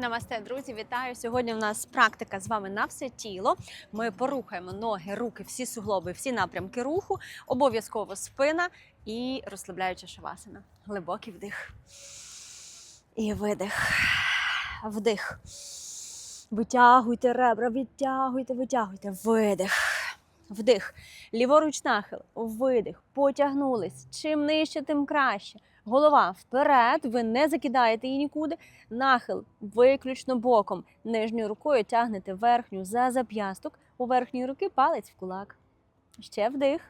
Намасте, друзі, вітаю! Сьогодні у нас практика з вами на все тіло. Ми порухаємо ноги, руки, всі суглоби, всі напрямки руху, обов'язково спина і розслабляюча шавасана. Глибокий вдих. І видих. Вдих. Витягуйте ребра, відтягуйте, витягуйте. Видих. Вдих. Ліворуч нахил. Видих. Потягнулись. Чим нижче, тим краще. Голова вперед. Ви не закидаєте її нікуди. Нахил виключно боком. Нижньою рукою тягнете верхню за зап'ясток. У верхньої руки палець в кулак. Ще вдих.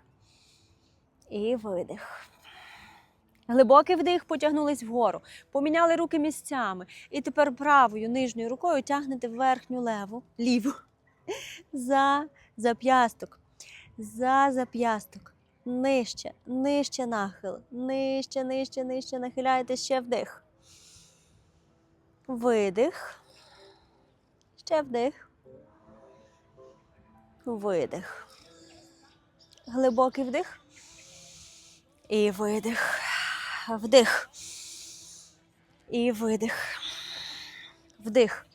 І видих. Глибокий вдих, потягнулись вгору, поміняли руки місцями. І тепер правою нижньою рукою тягнете верхню леву, ліву за зап'ясток, за зап'ясток. Нижче, нижче нахил, нижче, нижче, нижче нахиляєте ще вдих. Видих. Ще вдих. Видих. Глибокий вдих. І видих. Вдих. І видих. Вдих.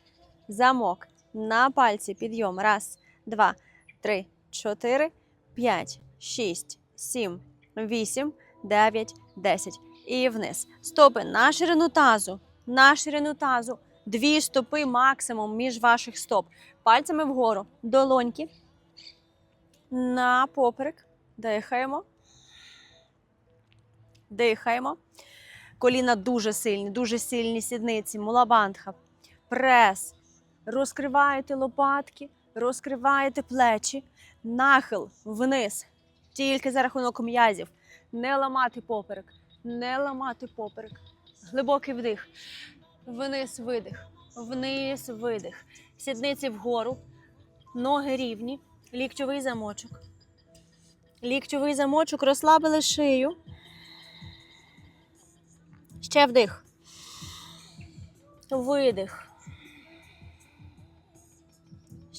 Замок. На пальці підйом. Раз, два, три, чотири, п'ять, шість, сім, вісім, дев'ять, десять. І вниз. Стопи на ширину тазу. На ширину тазу. Дві стопи максимум між ваших стоп. Пальцями вгору. Долоньки. На поперек. Дихаємо. Дихаємо. Коліна дуже сильні, дуже сильні сідниці. Мулабандха. Прес. Розкриваєте лопатки, розкриваєте плечі. Нахил вниз. Тільки за рахунок м'язів. Не ламати поперек. Не ламати поперек. Глибокий вдих. Вниз видих. Вниз видих. Сідниці вгору. Ноги рівні. Ліктьовий замочок. Ліктьовий замочок. Розслабили шию. Ще вдих. Видих.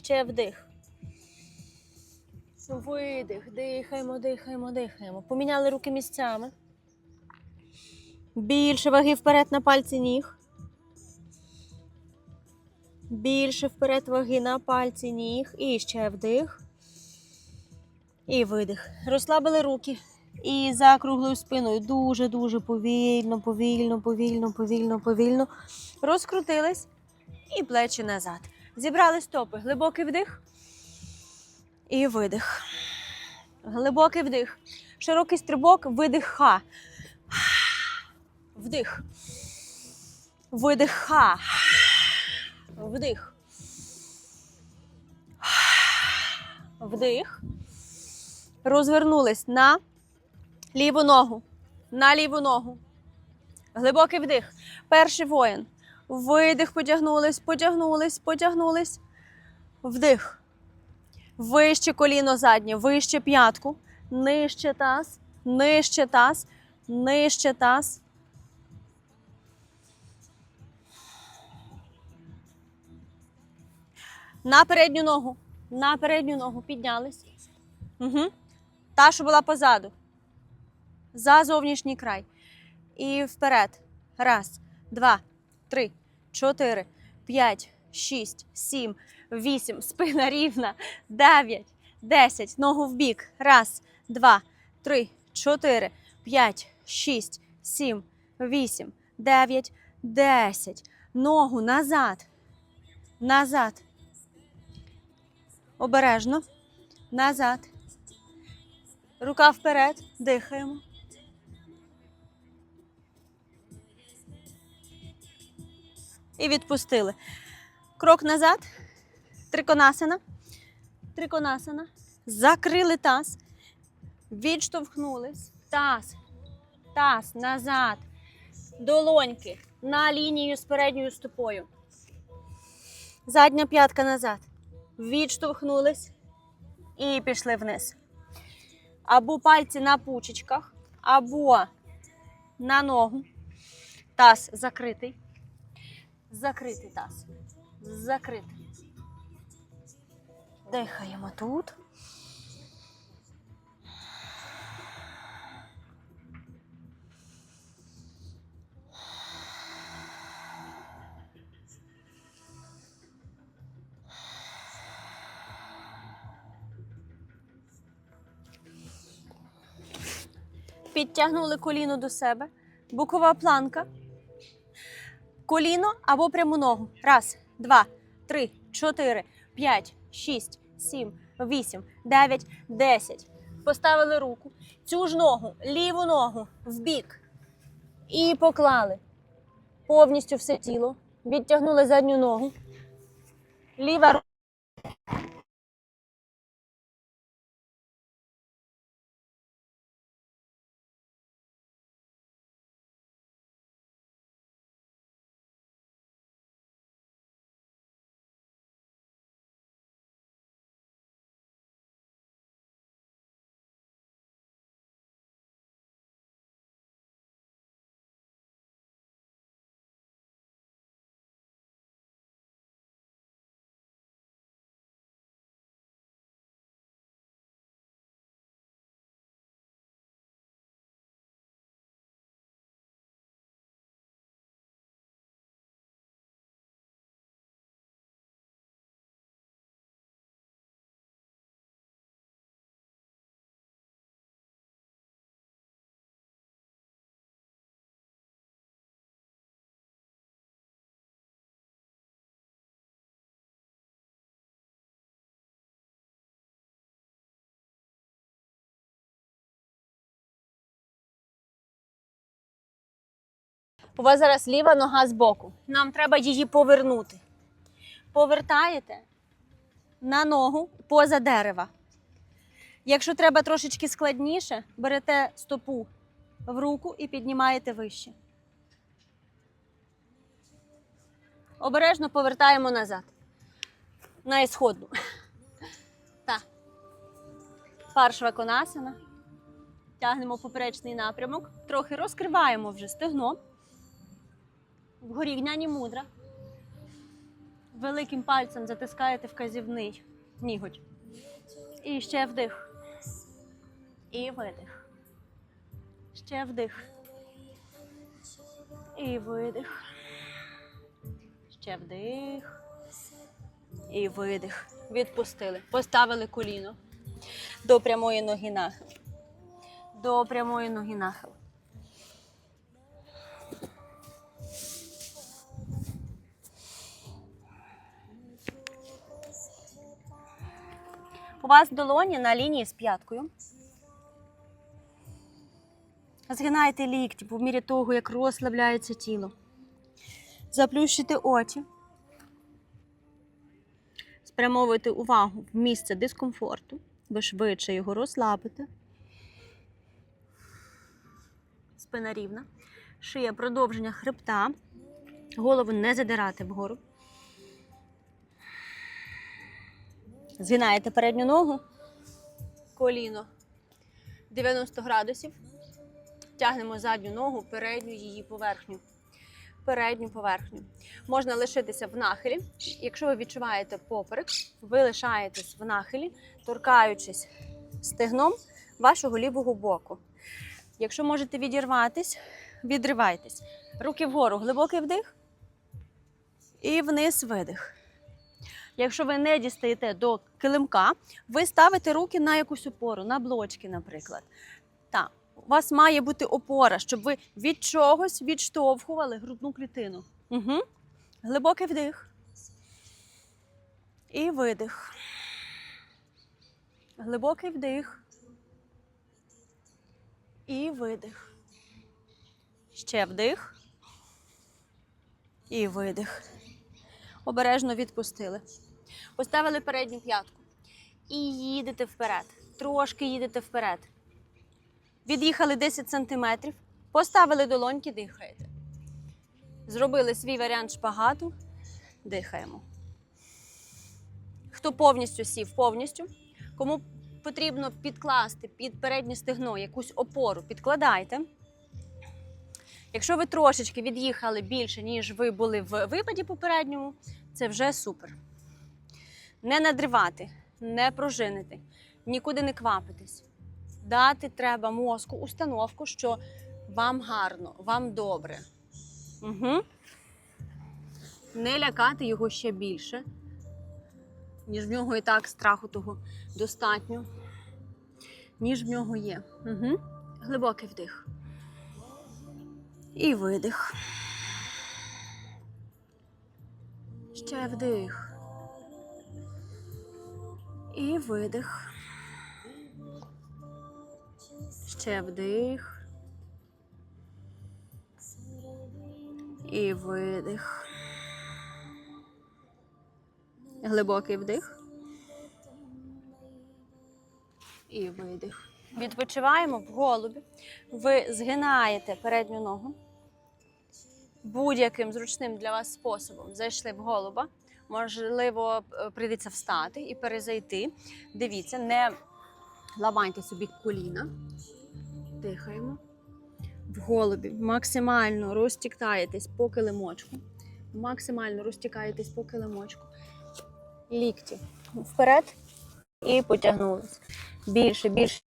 Ще вдих. Видих. Дихаємо, дихаємо, дихаємо. Поміняли руки місцями. Більше ваги вперед на пальці ніг. Більше вперед ваги на пальці ніг. І ще вдих. І видих. Розслабили руки. І за круглою спиною дуже-дуже повільно, повільно, повільно, повільно, повільно. Розкрутились і плечі назад. Зібрали стопи. Глибокий вдих. І видих. Глибокий вдих. Широкий стрибок, видих ха. Вдих. Видих ха. Вдих. Вдих. Розвернулись на ліву ногу. На ліву ногу. Глибокий вдих. Перший воїн. Видих, потягнулись, потягнулись, потягнулись. Вдих. Вище коліно заднє, вище п'ятку. Нижче таз, нижче таз, нижче таз. На передню ногу. На передню ногу піднялись. Угу. Та, що була позаду. За зовнішній край. І вперед. Раз, два, три, чотири, п'ять, шість, сім, вісім. Спина рівна. Дев'ять, десять. Ногу в бік. Раз, два, три, чотири, п'ять, шість, сім, вісім, дев'ять, десять. Ногу назад. Назад. Обережно. Назад. Рука вперед. Дихаємо. І відпустили. Крок назад. Триконасана. Триконасана. Закрили таз. Відштовхнулись. Таз. Таз. Назад. Долоньки. На лінію з передньою стопою. Задня п'ятка назад. Відштовхнулись. І пішли вниз. Або пальці на пучечках, або на ногу. Таз закритий. Закритий таз. Закритий. Дихаємо тут. Підтягнули коліно до себе, бокова планка. Коліно або пряму ногу. Раз, два, три, чотири, п'ять, шість, сім, вісім, дев'ять, десять. Поставили руку. Цю ж ногу, ліву ногу в бік. І поклали. Повністю все тіло. Відтягнули задню ногу. Ліва У вас зараз ліва нога збоку. Нам треба її повернути. Повертаєте на ногу поза дерева. Якщо треба трошечки складніше, берете стопу в руку і піднімаєте вище. Обережно повертаємо назад. На ісходну. Так. Паршва конасана. Тягнемо поперечний напрямок. Трохи розкриваємо вже стегно. Вгорі гняні мудра. Великим пальцем затискаєте вказівний ніготь. І ще вдих. І видих. Ще вдих. І видих. Ще вдих. І видих. Відпустили. Поставили коліно. До прямої ноги нахил. До прямої ноги нахил. У вас долоні на лінії з п'яткою. Згинайте лікті по мірі того, як розслабляється тіло. Заплющите очі. Спрямовуйте увагу в місце дискомфорту. Ви швидше його розслабите. Спина рівна. Шия продовження хребта. Голову не задирати вгору. Згинаєте передню ногу, коліно 90 градусів. Тягнемо задню ногу, передню її поверхню. Передню поверхню. Можна лишитися в нахилі. Якщо ви відчуваєте поперек, ви лишаєтесь в нахилі, торкаючись стегном вашого лівого боку. Якщо можете відірватись, відривайтесь. Руки вгору, глибокий вдих і вниз видих. Якщо ви не дістаєте до килимка, ви ставите руки на якусь опору, на блочки, наприклад. Так, у вас має бути опора, щоб ви від чогось відштовхували грудну клітину. Угу. Глибокий вдих. І видих. Глибокий вдих. І видих. Ще вдих. І видих. Обережно відпустили. Поставили передню п'ятку. І їдете вперед. Трошки їдете вперед. Від'їхали 10 сантиметрів. Поставили долоньки, дихаєте. Зробили свій варіант шпагату. Дихаємо. Хто повністю сів, повністю. Кому потрібно підкласти під переднє стегно якусь опору, підкладайте. Якщо ви трошечки від'їхали більше, ніж ви були в випаді попередньому, це вже супер. Не надривати, не пружинити, нікуди не квапитись. Дати треба мозку установку, що вам гарно, вам добре. Угу. Не лякати його ще більше, ніж в нього і так страху того достатньо, ніж в нього є. Угу. Глибокий вдих. І видих. Ще вдих. І видих. Ще вдих. І видих. Глибокий вдих. І видих. Відпочиваємо в голубі. Ви згинаєте передню ногу. Будь-яким зручним для вас способом зайшли в голуба. Можливо, е, прийдеться встати і перезайти. Дивіться, не ламайте собі коліна. Дихаємо. В голубі максимально розтікаєтесь по килимочку. Максимально розтікаєтесь по килимочку. Лікті вперед і потягнулись. Більше, більше.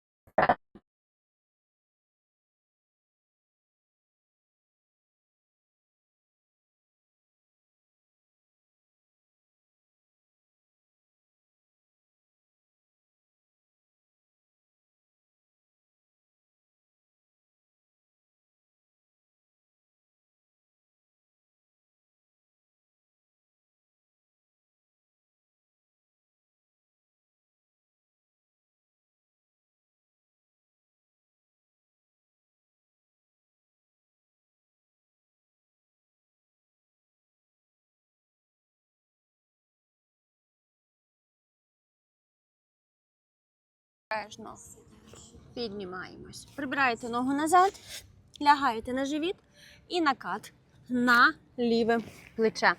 Обережно піднімаємось. Прибираєте ногу назад, лягаєте на живіт і накат на ліве плече.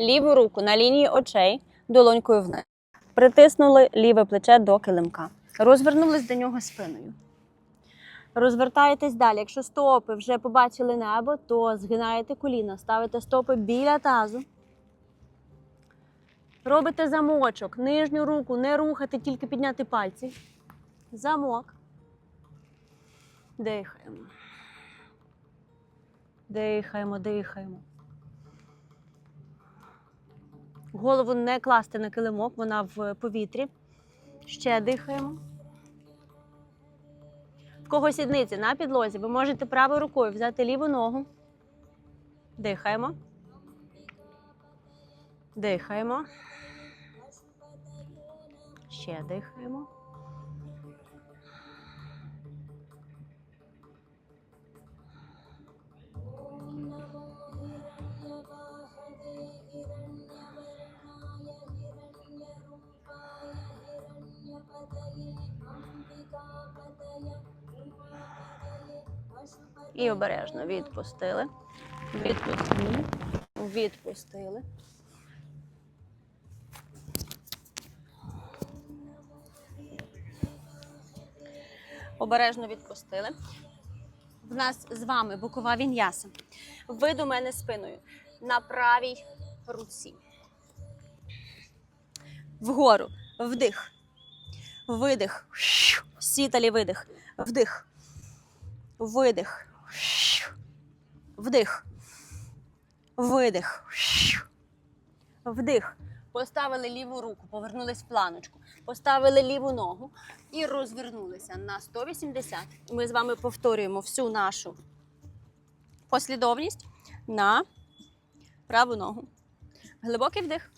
Ліву руку на лінії очей, долонькою вниз. Притиснули ліве плече до килимка. Розвернулись до нього спиною. Розвертаєтесь далі. Якщо стопи вже побачили небо, то згинаєте коліна, ставите стопи біля тазу. Робите замочок, нижню руку не рухати, тільки підняти пальці. Замок. Дихаємо. Дихаємо, дихаємо. Голову не класти на килимок, вона в повітрі. Ще дихаємо. В кого сідниці на підлозі, ви можете правою рукою взяти ліву ногу. Дихаємо. Дихаємо. Ще дихаємо. І обережно відпустили. Відпустили. Відпустили. Обережно відпустили. В нас з вами бокова він'яса. Ви до мене спиною на правій руці. Вгору. Вдих. Видих. Сіталі видих. Вдих. Видих. Вдих. Видих. Вдих. Поставили ліву руку, повернулись в планочку. Поставили ліву ногу і розвернулися на 180. Ми з вами повторюємо всю нашу послідовність на праву ногу. Глибокий вдих.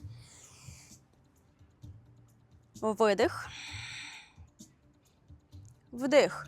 Видих. Вдих.